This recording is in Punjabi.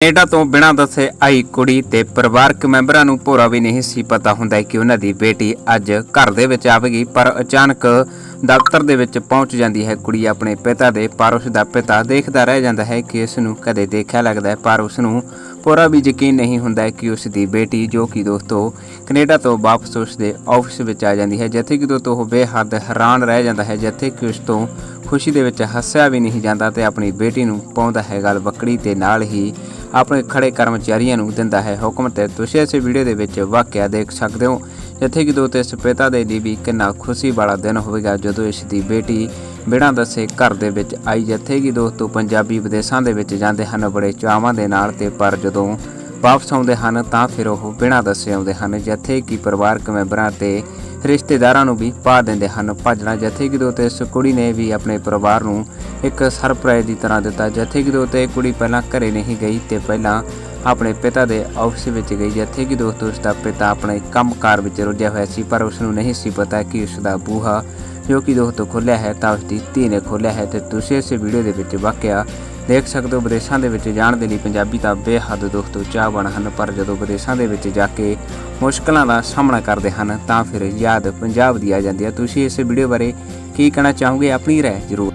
ਕੈਨੇਡਾ ਤੋਂ ਬਿਨਾਂ ਦੱਸੇ ਆਈ ਕੁੜੀ ਤੇ ਪਰਿਵਾਰਕ ਮੈਂਬਰਾਂ ਨੂੰ ਭੋਰਾ ਵੀ ਨਹੀਂ ਸੀ ਪਤਾ ਹੁੰਦਾ ਕਿ ਉਹਨਾਂ ਦੀ ਬੇਟੀ ਅੱਜ ਘਰ ਦੇ ਵਿੱਚ ਆਵੇਗੀ, ਪਰ ਅਚਾਨਕ ਦਫ਼ਤਰ ਦੇ ਵਿੱਚ ਪਹੁੰਚ ਜਾਂਦੀ ਹੈ। ਕੁੜੀ ਆਪਣੇ ਪਿਤਾ ਦੇ ਪਰ ਉਸ ਦਾ ਪਿਤਾ ਦੇਖਦਾ ਰਹਿ ਜਾਂਦਾ ਹੈ ਕਿ ਇਸ ਨੂੰ ਕਦੇ ਦੇਖਿਆ ਲੱਗਦਾ ਹੈ, ਪਰ ਉਸ ਨੂੰ ਪੂਰਾ ਵੀ ਯਕੀਨ ਨਹੀਂ ਹੁੰਦਾ ਕਿ ਉਸ ਦੀ ਬੇਟੀ ਜੋ ਕਿ ਦੋਸਤੋ ਕੈਨੇਡਾ ਤੋਂ ਵਾਪਸ ਉਸ ਦੇ ਆਫਿਸ ਵਿੱਚ ਆ ਜਾਂਦੀ ਹੈ, ਜਿੱਥੇ ਕਿ ਦੋਸਤੋ ਉਹ ਬੇਹੱਦ ਹੈਰਾਨ ਰਹਿ ਜਾਂਦਾ ਹੈ, ਜਿੱਥੇ ਕਿ ਉਸ ਤੋਂ ਖੁਸ਼ੀ ਦੇ ਵਿੱਚ ਹੱਸਿਆ ਵੀ ਨਹੀਂ ਜਾਂਦਾ ਤੇ ਆਪਣੀ ਬੇਟੀ ਨੂੰ ਪਾਉਂਦਾ ਹੈ ਗਲ ਬੱਕੜੀ ਤੇ ਨਾਲ ਹੀ ਆਪਣੇ ਖੜੇ ਕਰਮਚਾਰੀਆਂ ਨੂੰ ਦਿੰਦਾ ਹੈ। ਹੁਕਮ ਤੇ ਤੁਸੀਂ ਇਸ ਵੀਡੀਓ ਦੇ ਵਿੱਚ ਵਾਕਿਆ ਦੇਖ ਸਕਦੇ ਹੋ, ਜਿੱਥੇ ਕਿ ਦੋਸਤੋ ਇਸ ਪਿਤਾ ਦੇ ਲਈ ਵੀ ਕਿੰਨਾ ਖੁਸ਼ੀ ਵਾਲਾ ਦਿਨ ਹੋਵੇਗਾ, ਜਦੋਂ ਇਸ ਦੀ ਬੇਟੀ ਬਿਨਾਂ ਦੱਸੇ ਘਰ ਦੇ ਵਿੱਚ ਆਈ, ਜਿੱਥੇ ਕਿ ਦੋਸਤੋ ਪੰਜਾਬੀ ਵਿਦੇਸ਼ਾਂ ਦੇ ਵਿੱਚ ਜਾਂਦੇ ਹਨ, ਬੜੇ ਚਾਵਾਂ ਦੇ ਨਾਲ ਤੇ ਪਰ ਜਦੋਂ ਵਾਪਸ ਆਉਂਦੇ ਹਨ, ਤਾਂ ਫਿਰ ਉਹ ਬਿਨਾਂ ਦੱਸੇ ਆਉਂਦੇ ਹਨ, ਜਿੱਥੇ ਕਿ ਪਰਿਵਾਰਕ ਮੈਂਬਰਾਂ ਤੇ ਰਿਸ਼ਤੇਦਾਰਾਂ ਨੂੰ ਵੀ ਪਾ ਦਿੰਦੇ ਹਨ। ਭੱਜਣਾ ਜਿੱਥੇ ਕਿ ਦੋਤੇ ਇਸ ਕੁੜੀ ਨੇ ਵੀ ਆਪਣੇ ਪਰਿਵਾਰ ਨੂੰ ਇੱਕ ਸਰਪ੍ਰਾਈਜ਼ ਦੀ ਤਰ੍ਹਾਂ ਦਿੱਤਾ। ਜਿੱਥੇ ਕਿ ਦੋਤੇ ਕੁੜੀ ਪਹਿਲਾਂ ਘਰੇ ਨਹੀਂ ਗਈ ਤੇ ਪਹਿਲਾਂ ਆਪਣੇ ਪਿਤਾ ਦੇ ਆਫਿਸ ਵਿੱਚ ਗਈ। ਜਿੱਥੇ ਕਿ ਦੋਸਤੋ, ਉਸ ਦਾ ਪਿਤਾ ਆਪਣੇ ਕੰਮਕਾਰ ਵਿੱਚ ਰੁੱਝਿਆ ਹੋਇਆ ਸੀ, ਪਰ ਉਸ ਨੂੰ ਨਹੀਂ ਸੀ ਪਤਾ ਕਿ ਉਸ ਦਾ ਬੂਹਾ ਜੋ ਕਿ ਦੋਸਤੋ ਖੁੱਲਿਆ ਹੈ, ਤਾਂ ਉਸ ਦੀ ਧੀ ਨੇ ਖੋਲ੍ਹਿਆ ਹੈ ਤੇ ਤੁਸੀਂ ਇਸ ਵੀਡੀਓ ਦੇ ਵਿੱਚ ਵਾਕਿਆ ਦੇਖ ਸਕਦੇ ਹੋ, ਵਿਦੇਸ਼ਾਂ ਦੇ ਵਿੱਚ ਜਾਣ ਦੇ ਲਈ ਪੰਜਾਬੀ ਤਾਂ ਬੇਹੱਦ ਦੋਸਤੋ ਚਾਹਵਾਨ ਹਨ, ਪਰ ਜਦੋਂ ਵਿਦੇਸ਼ਾਂ ਦੇ ਵਿੱਚ ਜਾ ਕੇ ਮੁਸ਼ਕਲਾਂ ਦਾ ਸਾਹਮਣਾ ਕਰਦੇ ਹਨ, ਤਾਂ ਫਿਰ ਯਾਦ ਪੰਜਾਬ ਦੀ ਆ ਜਾਂਦੀ ਹੈ। ਤੁਸੀਂ ਇਸ ਵੀਡੀਓ ਬਾਰੇ ਕੀ ਕਹਿਣਾ ਚਾਹੋਗੇ? ਆਪਣੀ ਰਾਏ ਜ਼ਰੂਰ